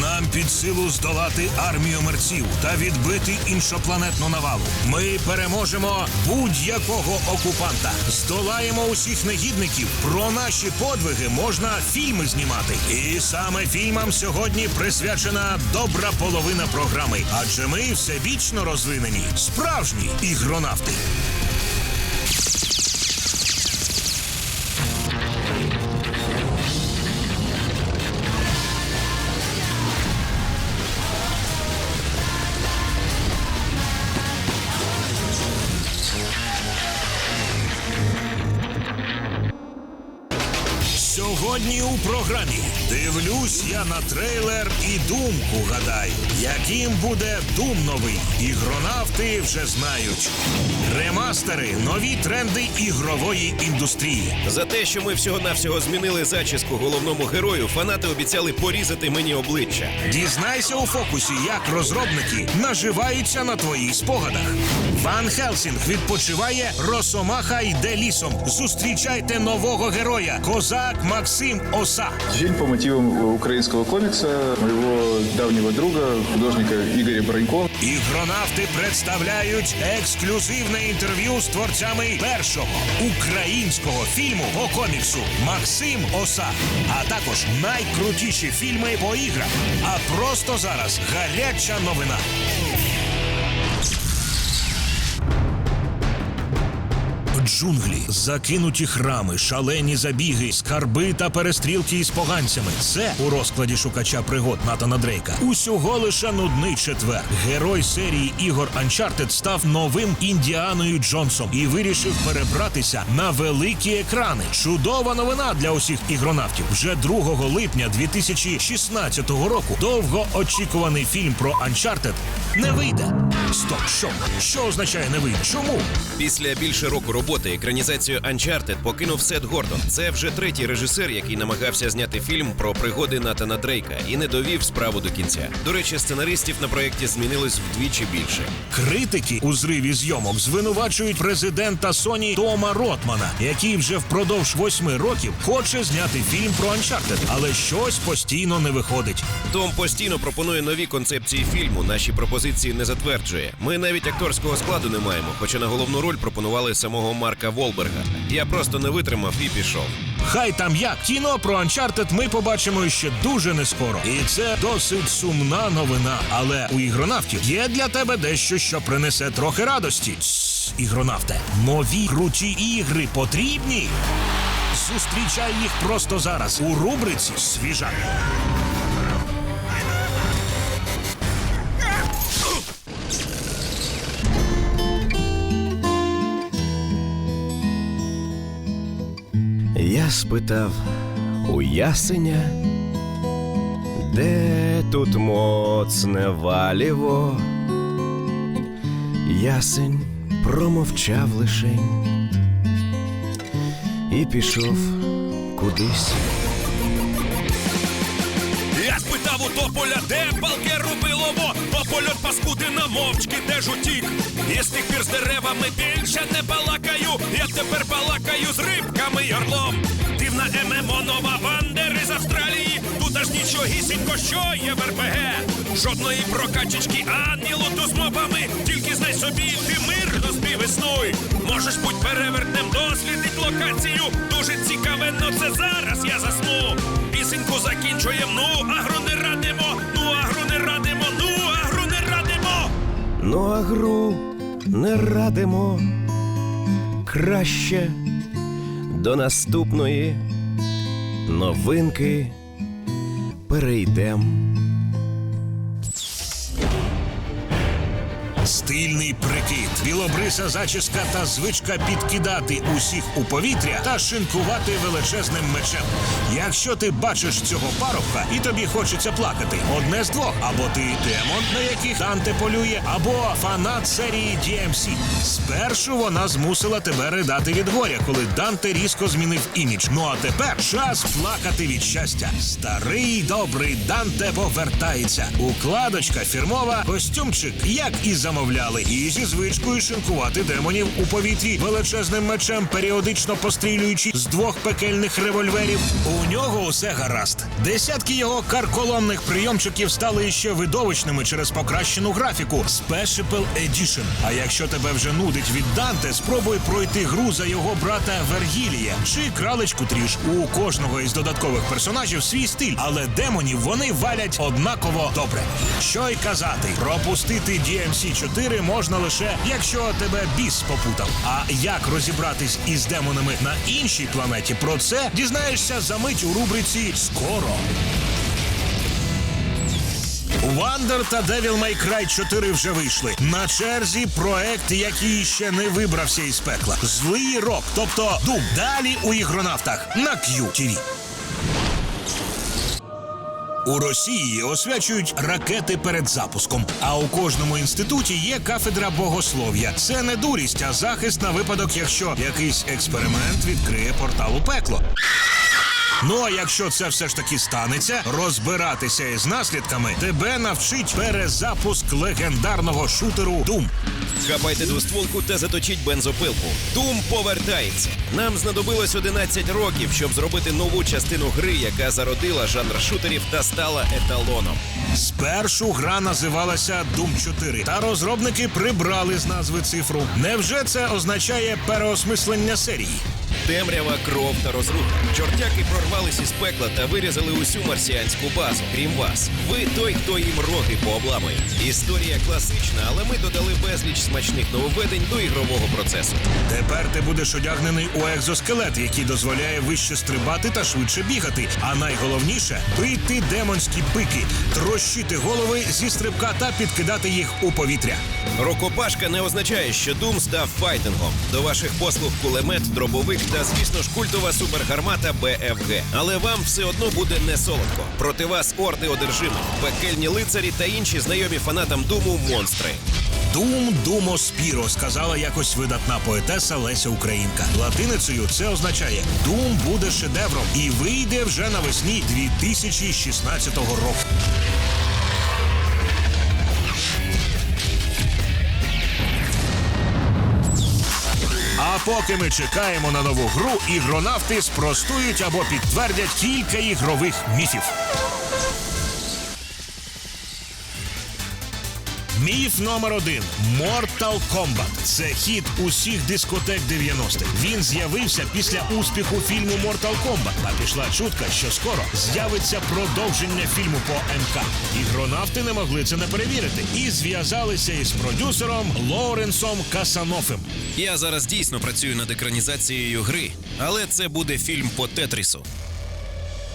Нам під силу здолати армію мерців та відбити іншопланетну навалу. Ми переможемо будь-якого окупанта, здолаємо усіх негідників. Про наші подвиги можна фільми знімати. І саме фільмам сьогодні присвячена добра половина програми, адже ми всебічно розвинені, справжні ігронавти. Програмі дивлюсь я на трейлер і думку гадаю, яким буде Дум новий. Ігронавти вже знають. Ремастери, нові тренди ігрової індустрії. За те, що ми всього-навсього змінили зачіску головному герою, фанати обіцяли порізати мені обличчя. Дізнайся у фокусі, як розробники наживаються на твоїх спогадах. Ван Хелсінг відпочиває, Росомаха йде лісом. Зустрічайте нового героя, козак Максим Оса. Фильм по мотивам украинского комикса моего давнего друга, художника Игоря Бронько. Ігронавти представляють ексклюзивне інтерв'ю з творцями першого українського фільму по коміксу Максим Оса, а також найкрутіші фільми по іграх. А просто зараз гаряча новина. Джунглі, закинуті храми, шалені забіги, скарби та перестрілки із поганцями. Це у розкладі шукача пригод Натана Дрейка. Усього лише нудний четвер. Герой серії ігор Uncharted став новим Індіаною Джонсом і вирішив перебратися на великі екрани. Чудова новина для усіх ігронавтів. Вже 2 липня 2016 року довгоочікуваний фільм про Uncharted не вийде. Стоп, що? Що означає не вийде? Чому? Після більше року роботи екранізацію Uncharted покинув Сет Гордон. Це вже третій режисер, який намагався зняти фільм про пригоди Натана Дрейка і не довів справу до кінця. До речі, сценаристів на проєкті змінилось вдвічі більше. Критики у зриві зйомок звинувачують президента Соні Тома Ротмана, який вже впродовж восьми років хоче зняти фільм про Uncharted, але щось постійно не виходить. Том постійно пропонує нові концепції фільму. Наші пропозиції не затверджує. Ми навіть акторського складу не маємо, хоча на головну роль пропонували самого Марка Волберга. Я просто не витримав і пішов. Хай там як кіно про Uncharted ми побачимо ще дуже не скоро. І це досить сумна новина. Але у ігронавтів є для тебе дещо, що принесе трохи радості. Ігронавте, нові круті ігри потрібні. Зустрічай їх просто зараз у рубриці Свіжак. Я спитав у ясеня, де тут моцне валіво. Ясень промовчав лишень і пішов кудись. Я спитав у тополя, де палке рубилово, Попольот паскуди на мовчки, де ж утік. І з тих пір з деревами більше не балакаю. Я тепер балакаю з рибками й орлом. Дивна ММО нова бандери з Австралії. Тут аж нічогісінько, що є в РПГ. Жодної прокачечки, ані луту з мобами. Тільки знай собі, ти мирно спів існуй. Можеш будь перевертнем, дослідить локацію. Дуже цікавенно, це зараз я засну. Пісеньку закінчуєм, ну агро не радимо, Ну а гру не радимо краще до наступної новинки перейдемо. Стильний прикид, білобриса зачіска та звичка підкидати усіх у повітря та шинкувати величезним мечем. Якщо ти бачиш цього парубка і тобі хочеться плакати, одне з двох, або ти демон, на яких Данте полює, або фанат серії DMC. Спершу вона змусила тебе ридати від горя, коли Данте різко змінив імідж. Ну а тепер час плакати від щастя. Старий добрий Данте повертається. Укладочка фірмова, костюмчик, як і за замовляли, і зі звичкою шинкувати демонів у повітрі величезним мечем, періодично пострілюючи з двох пекельних револьверів. У нього усе гаразд. Десятки його карколомних прийомчиків стали іще видовищними через покращену графіку Special Edition. А якщо тебе вже нудить від Данте, спробуй пройти гру за його брата Вергілія чи кралечку тріш. У кожного із додаткових персонажів свій стиль, але демонів вони валять однаково добре. Що й казати, пропустити DMC 4 можна лише якщо тебе біс попутав. А як розібратись із демонами на іншій планеті? Про це дізнаєшся за мить у рубриці Скоро. Wonder та Devil May Cry 4 вже вийшли. На черзі проект, який ще не вибрався із пекла. Злий рок, тобто Doom. Далі у ігронавтах на QTV. У Росії освячують ракети перед запуском. А у кожному інституті є кафедра богослов'я. Це не дурість, а захист на випадок, якщо якийсь експеримент відкриє портал у пекло. Ну а якщо це все ж таки станеться, розбиратися із наслідками тебе навчить перезапуск легендарного шутеру Doom. Хапайте двостволку та заточіть бензопилку. Дум повертається. Нам знадобилось 11 років, щоб зробити нову частину гри, яка зародила жанр шутерів та стала еталоном. Спершу гра називалася Doom 4, та розробники прибрали з назви цифру. Невже це означає переосмислення серії? Темрява, кров та розруха. Чортяки прорвались із пекла та вирізали усю марсіанську базу, крім вас. Ви той, хто їм роги пообламує. Історія класична, але ми додали безліч смачних нововведень до ігрового процесу. Тепер ти будеш одягнений у екзоскелет, який дозволяє вище стрибати та швидше бігати. А найголовніше бити демонські пики, трощити голови зі стрибка та підкидати їх у повітря. Рокопашка не означає, що Дум став файтингом. До ваших послуг кулемет, дробовик та, звісно ж, культова супергармата БФГ. Але вам все одно буде не солодко. Проти вас орди одержимих, пекельні лицарі та інші знайомі фанатам Думу монстри. Дум думо спіро, сказала якось видатна поетеса Леся Українка. Латиницею це означає Дум буде шедевром і вийде вже навесні 2016 року. Поки ми чекаємо на нову гру, ігронавти спростують або підтвердять кілька ігрових міфів. Міф номер один Mortal Kombat. Це хіт усіх дискотек 90-х. Він з'явився після успіху фільму Mortal Kombat. А пішла чутка, що скоро з'явиться продовження фільму по МК. Ігронавти не могли це не перевірити і зв'язалися із продюсером Лоуренсом Касанофем. Я зараз дійсно працюю над екранізацією гри, але це буде фільм по Тетрісу.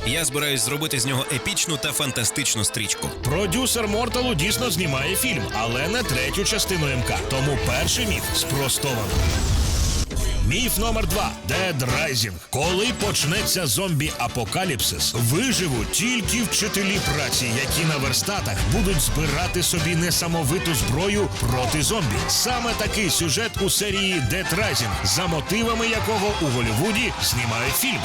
Я збираюсь зробити з нього епічну та фантастичну стрічку. Продюсер Морталу дійсно знімає фільм, але не третю частину МК. Тому перший міф спростовано. Міф номер два Dead Rising. Коли почнеться зомбі-апокаліпсис, виживуть тільки вчителі праці, які на верстатах будуть збирати собі несамовиту зброю проти зомбі. Саме такий сюжет у серії Dead Rising, за мотивами якого у Голлівуді знімають фільм.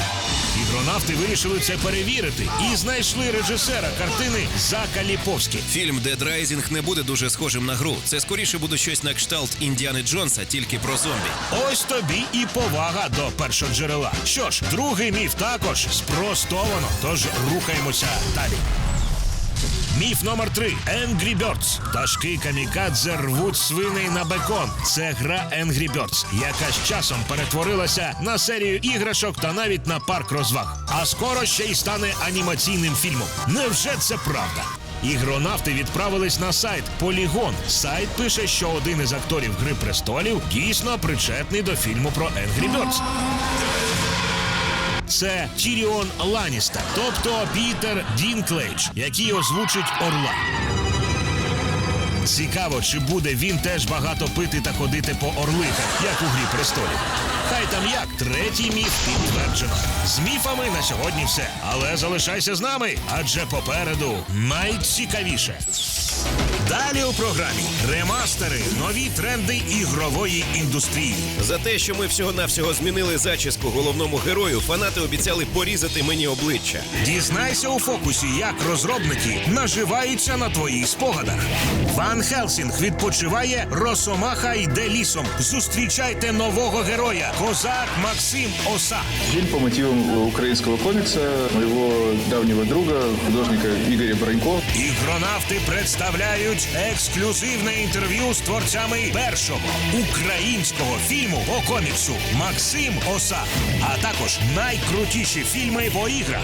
Ігронавти вирішили це перевірити і знайшли режисера картини Зака Ліповські. Фільм Dead Rising не буде дуже схожим на гру. Це скоріше буде щось на кшталт Індіани Джонса, тільки про зомбі. Ось тобі і повага до першоджерела. Що ж, другий міф також спростовано, тож рухаємося далі. Міф номер три Angry Birds. Пташки камікадзе рвуть свиней на бекон. Це гра Angry Birds, яка з часом перетворилася на серію іграшок та навіть на парк розваг. А скоро ще й стане анімаційним фільмом. Невже це правда? Ігронавти відправились на сайт Полігон. Сайт пише, що один із акторів Гри престолів дійсно причетний до фільму про Angry Birds. Це Тіріон Ланістер, тобто Пітер Дінклейдж, який озвучить Орла. Цікаво, чи буде він теж багато пити та ходити по орликах, як у грі престолів. Хай там як, третій міф підтверджено. З міфами на сьогодні все. Але залишайся з нами, адже попереду найцікавіше. Далі у програмі ремастери, нові тренди ігрової індустрії. За те, що ми всього-навсього змінили зачіску головному герою, фанати обіцяли порізати мені обличчя. Дізнайся у фокусі, як розробники наживаються на твоїх спогадах. Ван Хелсінг відпочиває, Росомаха йде лісом. Зустрічайте нового героя, козак Максим Оса. Фильм по мотивам украинского комикса моего давнего друга, художника Игоря Бронько. Ігронавти представляють ексклюзивне інтерв'ю з творцями першого українського фільму по коміксу Максим Оса, а також найкрутіші фільми по іграх.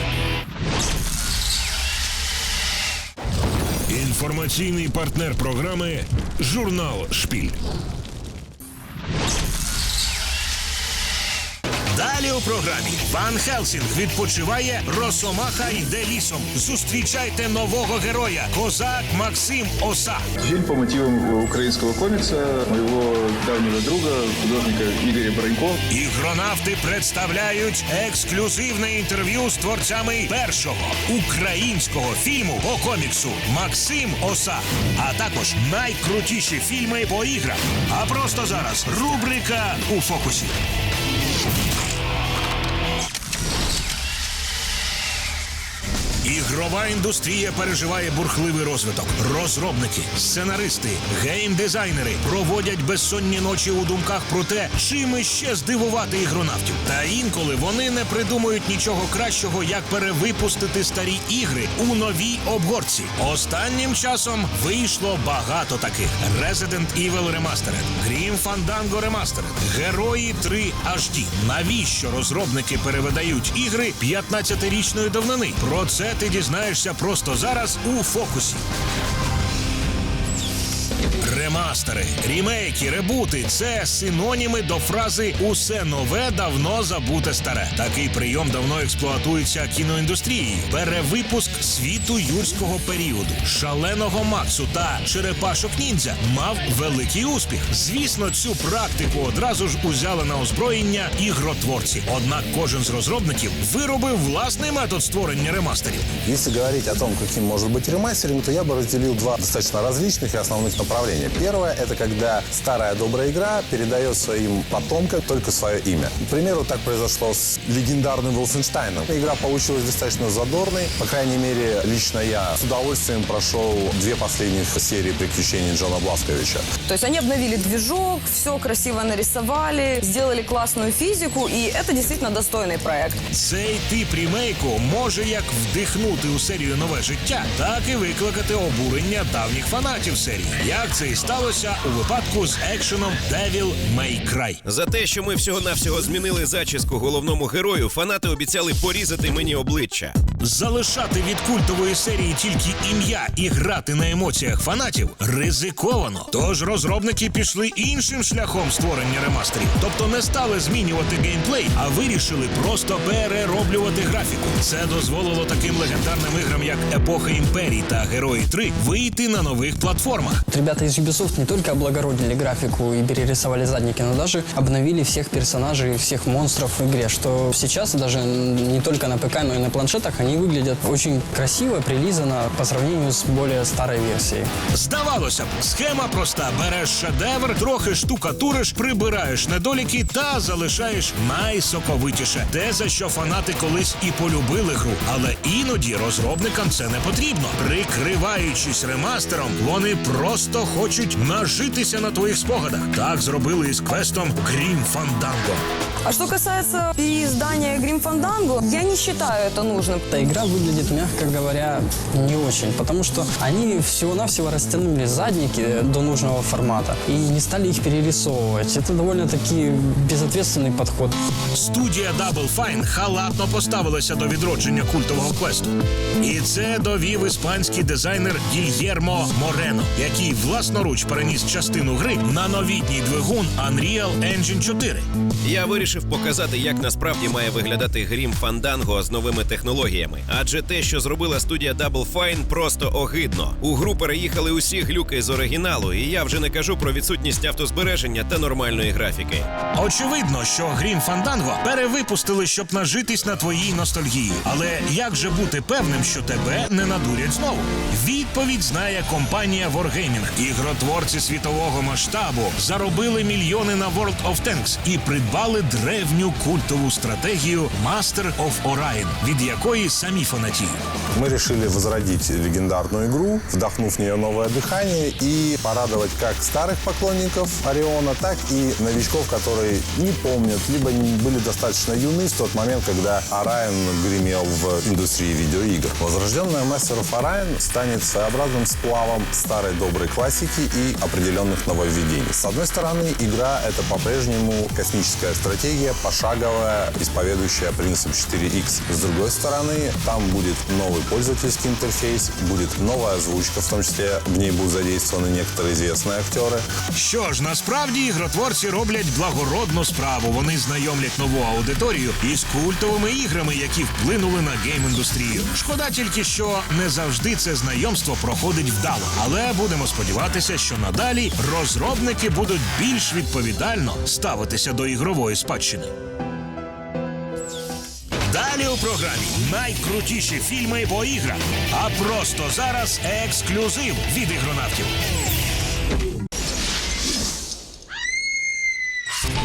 Інформаційний партнер програми Журнал Шпіль. Далі у програмі Ван Хелсінг відпочиває, Росомаха йде лісом. Зустрічайте нового героя, козак Максим Оса. Фильм по мотивам украинского комикса моего давнего друга, художника Игоря Бронько. Ігронавти представляють ексклюзивне інтерв'ю з творцями першого українського фільму по коміксу Максим Оса, а також найкрутіші фільми по іграх. А просто зараз рубрика у фокусі. Ігрова індустрія переживає бурхливий розвиток. Розробники, сценаристи, геймдизайнери проводять безсонні ночі у думках про те, чим іще здивувати ігронавтів. Та інколи вони не придумують нічого кращого, як перевипустити старі ігри у новій обгорці. Останнім часом вийшло багато таких: Resident Evil Remastered, Grim Fandango Remastered, Герої 3 HD. Навіщо розробники перевидають ігри 15-річної давнини? Про це ти дізнаєшся просто зараз у фокусі Ремастери, рімейки, ребути це синоніми до фрази Усе нове давно забуте старе. Такий прийом давно експлуатується кіноіндустрією. Перевипуск світу юрського періоду, шаленого Максу та черепашок ніндзя мав великий успіх. Звісно, цю практику одразу ж узяли на озброєння ігротворці. Однак кожен з розробників виробив власний метод створення ремастерів. Если говорить о том, каким может быть ремастеринг, то я бы разделил два достаточно различных и основных направления. Первое – это когда старая добрая игра передает своим потомкам только свое имя. К примеру, так произошло с легендарным Волфенштайном. Игра получилась достаточно задорной. По крайней мере, лично я с удовольствием прошел две последних серии приключений Джона Бласковича. То есть они обновили движок, все красиво нарисовали, сделали классную физику, и это действительно достойный проект. Цей тип рімейку може як вдихнути у серію нове життя, так і викликати обурення давніх фанатів серії. Як це і сталося у випадку з екшеном Devil May Cry. За те, що ми всього-навсього змінили зачіску головному герою, фанати обіцяли порізати мені обличчя. Залишати від культової серії тільки ім'я і грати на емоціях фанатів ризиковано. Тож розробники пішли іншим шляхом створення ремастерів, тобто не стали змінювати геймплей, а вирішили просто перероблювати графіку. Це дозволило таким легендарним іграм, як Епоха імперій та Герої 3 вийти на нових платформах. Ребята из Ubisoft не только облагородили графику и перерисовали задники, но даже обновили всех персонажей, всех монстров в игре, что сейчас даже не только на ПК, но и на планшетах они выглядят очень красиво, прилизанно по сравнению с более старой версией. Здавалося б, схема проста: береш шедевр, трохи штукатуриш, прибираєш недоліки та залишаєш найсоковитіше. Те, за що фанати колись і полюбили гру. Але іноді розробникам це не потрібно. Прикриваючись ремастером, вони просто хочуть нажитися на твоїх спогадах. Так зробили із квестом Грім Фанданго. А что касается переиздания Grim Fandango, я не считаю это нужным. Эта игра выглядит, мягко говоря, не очень, потому что они всего-навсего растянули задники до нужного формата и не стали их перерисовывать. Это довольно-таки безответственный подход. Студія Double Fine халатно поставилася до відродження культового квесту. І це довів іспанський дизайнер Гільєрмо Морено, який власноруч переніс частину гри на новітній двигун Unreal Engine 4. Я вирішив показати, як насправді має виглядати грім Фанданго з новими технологіями. Адже те, що зробила студія Double Fine, просто огидно. У гру переїхали усі глюки з оригіналу, і я вже не кажу про відсутність автозбереження та нормальної графіки. Очевидно, що Грім Фанданго перевипустили, щоб нажитись на твоїй ностальгії. Але як же бути певним, що тебе не надурять знову? Відповідь знає компанія Wargaming Ігротворці світового масштабу заробили мільйони на World of Tanks і придбали древню культову стратегію Master of Orion, від якої самі фанатіють. Мы решили возродить легендарную игру, вдохнув в нее новое дыхание и порадовать как старых поклонников Ориона, так и новичков, которые не помнят, либо не были достаточно юны в тот момент, когда Orion гремел в индустрии видеоигр. Возрожденная Master of Orion станет своеобразным сплавом старой доброй классики и определенных нововведений. С одной стороны, игра — это по-прежнему космическая стратегия, пошаговая, исповедующая принцип 4X. С другой стороны, там будет новый пользовательский интерфейс, будет новая озвучка, в том числе в ней будут задействованы некоторые известные актеры. Що ж, насправді ігротворці роблять благородну справу. Вони знайомлять нову аудиторію із культовими іграми, які вплинули на гейм-індустрію. Шкода тільки, що не завжди це знайомство проходить вдало. Але будемо сподіватися, що надалі розробники будуть більш відповідально ставитися до ігрової спадщини. Далі у програмі найкрутіші фільми по іграх. А просто зараз ексклюзив від ігронавтів.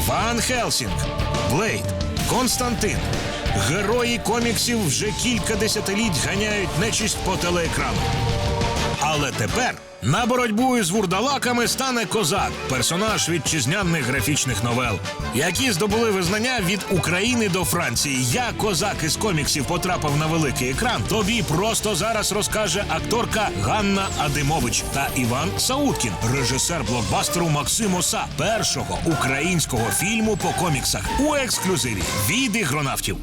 Ван Хелсінг, Блейд, Константин. Герої коміксів вже кілька десятиліть ганяють нечисть по телеекрану. Але тепер на боротьбу із вурдалаками стане козак, персонаж вітчизняних графічних новел, які здобули визнання від України до Франції. Як козак із коміксів потрапив на великий екран, тобі просто зараз розкаже акторка Ганна Адимович та Іван Сауткін, режисер блокбастеру Максим Оса, першого українського фільму по коміксах у ексклюзиві від ігронавтів.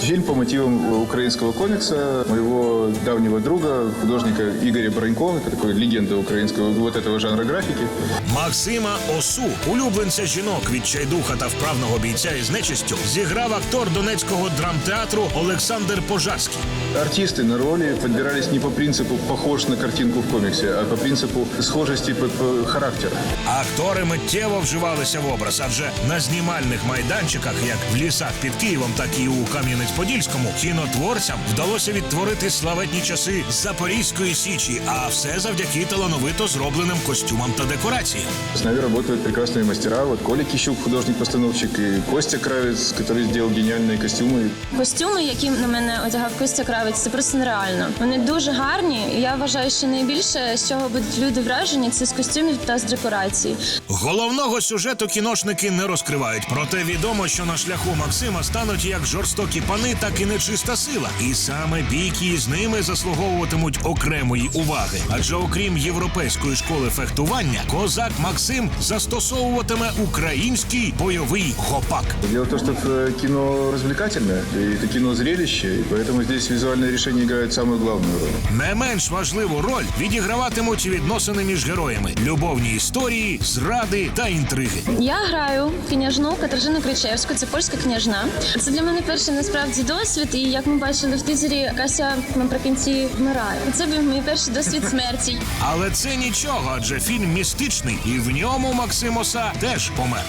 Фильм по мотивам украинского комикса моего давнего друга, художника Игоря Бронько, это такой легенда украинского вот этого жанра графики. Максима Осу, улюбленця жінок від чайдуха та вправного бійця із нечистю, зіграв актор донецького драмтеатру Олександр Пожарський. Артисты на роли подбирались не по принципу похож на картинку в комиксе, а по принципу схожести по, характеру. Актори миттєво вживалися в образ, адже на знімальних майданчиках, як в лісах під Києвом, так і у Кам'янець-Подільському, кінотворцям вдалося відтворити славетні часи Запорізької січі, а все завдяки талановито зробленим костюмам та декораціям. С нами работают прекрасные мастера. Вот Коля Кищук, художник-постановщик, и Костя Кравец, который сделал гениальные костюмы. Костюми, які на мене одягав Костя Кравець, це просто нереально. Вони дуже гарні. і Я вважаю, що найбільше з чого будуть люди вражені, це з костюмів та з декорацій. Головного сюжету кіношники не розкривають, проте відомо, що на шляху Максима стануть як жорстокі пани, так і нечиста сила. І саме бійки з ними заслуговуватимуть окремої уваги. Адже окрім європейської школи фехтування, козак Максим застосовуватиме український бойовий гопак. Дело в том, что э, кино развлекательное, и это кино зрелище, и поэтому здесь визуальное решение играет самую главную роль. Не менш важливу роль відіграватимуть відносини між героями, любовні історії, зради та інтриги. Я граю княжну Катерину Кричевську, це польська княжна. Це для мене перший насправді досвід. І як ми бачили в тизері, Кася наприкінці вмирає. Це був мій перший досвід смерті. Але це нічого, адже фільм містичний, і в ньому Максимуса теж помер.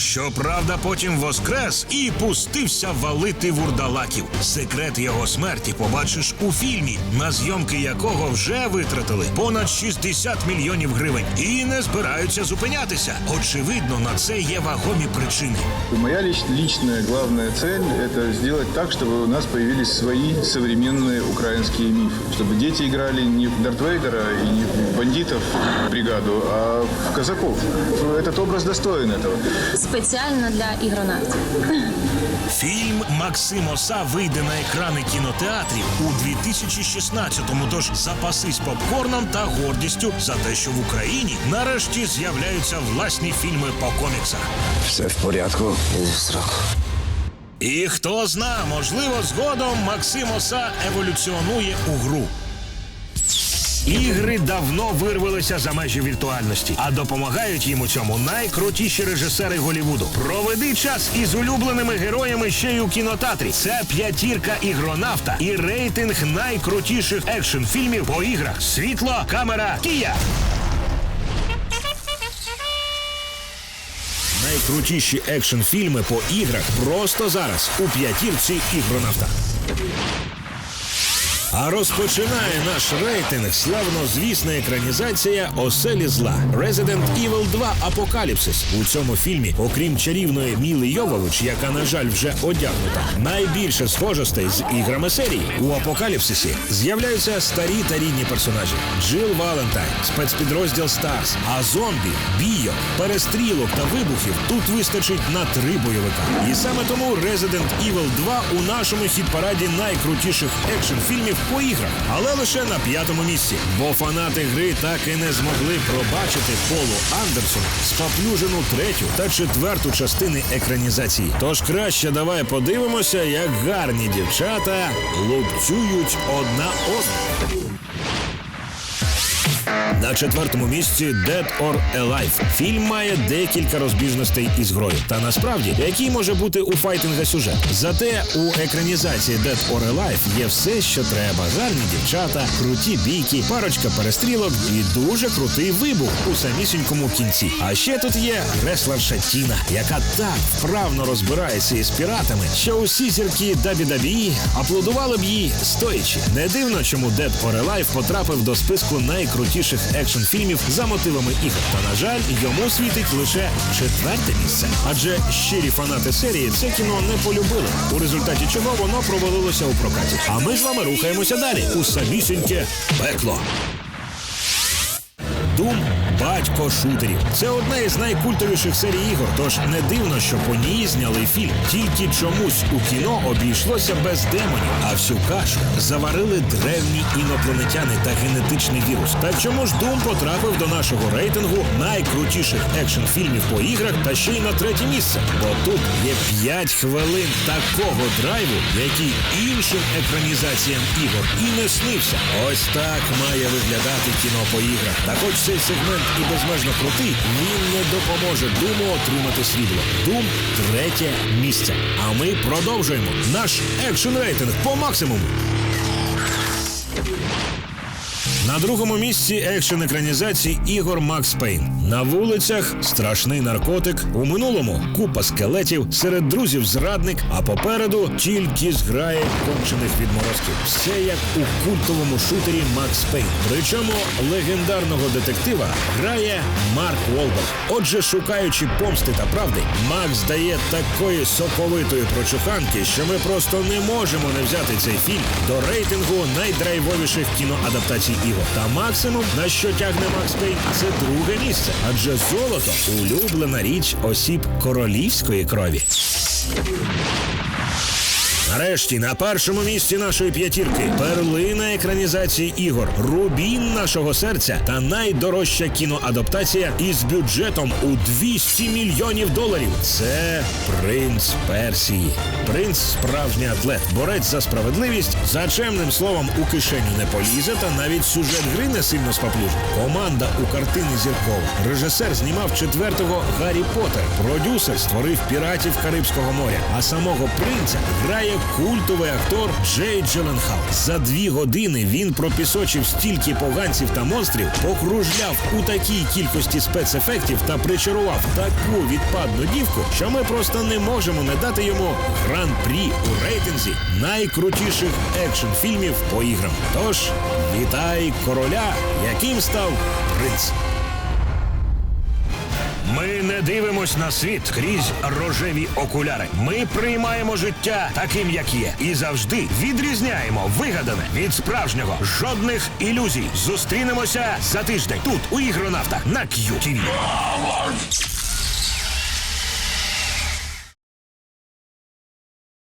Щоправда, потім воскрес і пустився валити вурдалаків. Секрет його смерті побачиш у фільмі, на зйомки якого вже витратили понад 60 мільйонів гривень і не збираються зупинятися. Очевидно, на це є вагомі причини. Моя лич- личная главная цель – это сделать так, чтобы у нас появились свои современные украинские мифы. Чтобы дети играли не в Дарт Вейдера и не в бандитов бригаду, а в казаков. Этот образ достоин этого. Спеціально для ігронавтів. Фільм Максим Оса вийде на екрани кінотеатрів у 2016-му. Тож запасись попкорном та гордістю за те, що в Україні нарешті з'являються власні фільми по коміксах. Все в порядку. І хто зна, можливо, згодом Максим Оса еволюціонує у гру. Ігри давно вирвалися за межі віртуальності, а допомагають їм у цьому найкрутіші режисери Голівуду. Проведи час із улюбленими героями ще й у кінотеатрі. Це п'ятірка ігронавта і рейтинг найкрутіших екшн фільмів по іграх. Світло, камера, кія. Найкрутіші екшн фільми по іграх просто зараз у п'ятірці ігронавта. А розпочинає наш рейтинг славнозвісна екранізація Оселі зла Resident Evil 2 Апокаліпсис. У цьому фільмі, окрім чарівної Міли Йовович, яка, на жаль, вже одягнута, найбільше схожостей з іграми серії. У Апокаліпсисі з'являються старі та рідні персонажі: Джил Валентайн, спецпідрозділ Старс, а зомбі, бійок, перестрілок та вибухів тут вистачить на три бойовика. І саме тому Resident Evil 2 у нашому хіт-параді найкрутіших екшн-фільмів по іграх, але лише на п'ятому місці. Бо фанати гри так і не змогли пробачити Полу Андерсона спаплюжену третю та четверту частини екранізації. Тож краще давай подивимося, як гарні дівчата лупцюють одна одну. На четвертому місці Dead or Alive. Фільм має декілька розбіжностей із грою. Та насправді, який може бути у файтинга сюжет. Зате у екранізації Dead or Alive є все, що треба: гарні дівчата, круті бійки, парочка перестрілок і дуже крутий вибух у самісінькому кінці. А ще тут є реслерша Тіна, яка так вправно розбирається із піратами, що усі зірки WWE аплодували б їй стоячи. Не дивно, чому Dead or Alive потрапив до списку найкрутіших екшн-фільмів за мотивами ігор. Та на жаль, йому світить лише четверте місце. Адже щирі фанати серії це кіно не полюбили, у результаті чого воно провалилося у прокаті. А ми з вами рухаємося далі у самісіньке пекло. Doom – батько шутерів. Це одна із найкультовіших серій ігор. Тож не дивно, що по ній зняли фільм. Тільки чомусь у кіно обійшлося без демонів, а всю кашу заварили древні інопланетяни та генетичний вірус. Так чому ж Doom потрапив до нашого рейтингу найкрутіших екшн фільмів по іграх та ще й на третє місце? Бо тут є 5 хвилин такого драйву, який іншим екранізаціям ігор і не снився. Ось так має виглядати кіно по іграх. Та хоч цей сегмент і безмежно крутий, він не допоможе Думу отримати срібло. Дум третє місце. А ми продовжуємо наш екшн рейтинг по максимуму. На другому місці екшен екранізації ігор Макс Пейн. На вулицях страшний наркотик. У минулому купа скелетів, серед друзів зрадник, а попереду тільки зграє кончених відморозків. Все як у культовому шутері Макс Пейн. Причому легендарного детектива грає Марк Волберг. Отже, шукаючи помсти та правди, Макс дає такої соковитої прочуханки, що ми просто не можемо не взяти цей фільм до рейтингу найдрайвовіших кіноадаптацій ігор. Та максимум, на що тягне Макс Пейн, це друге місце. Адже золото улюблена річ осіб королівської крові. Нарешті на першому місці нашої п'ятірки перлина екранізації ігор, рубін нашого серця та найдорожча кіноадаптація із бюджетом у 200 мільйонів доларів. Це принц Персії. Принц справжній атлет, борець за справедливість, за чемним словом у кишеню не полізе, та навіть сюжет гри не сильно споплюжить. Команда у картини зіркова. Режисер знімав четвертого Гаррі Поттер. Продюсер створив піратів Карибського моря. А самого принця грає культовий актор Джей Джиленхал. За дві години він пропісочив стільки поганців та монстрів, покружляв у такій кількості спецефектів та причарував таку відпадну дівку, що ми просто не можемо не дати йому гран-прі у рейтинзі найкрутіших екшн фільмів по іграм. Тож вітай короля, яким став принц. Ми не дивимось на світ крізь рожеві окуляри. Ми приймаємо життя таким, як є, і завжди відрізняємо вигадане від справжнього. Жодних ілюзій. Зустрінемося за тиждень тут, у ігронавтах на QTV.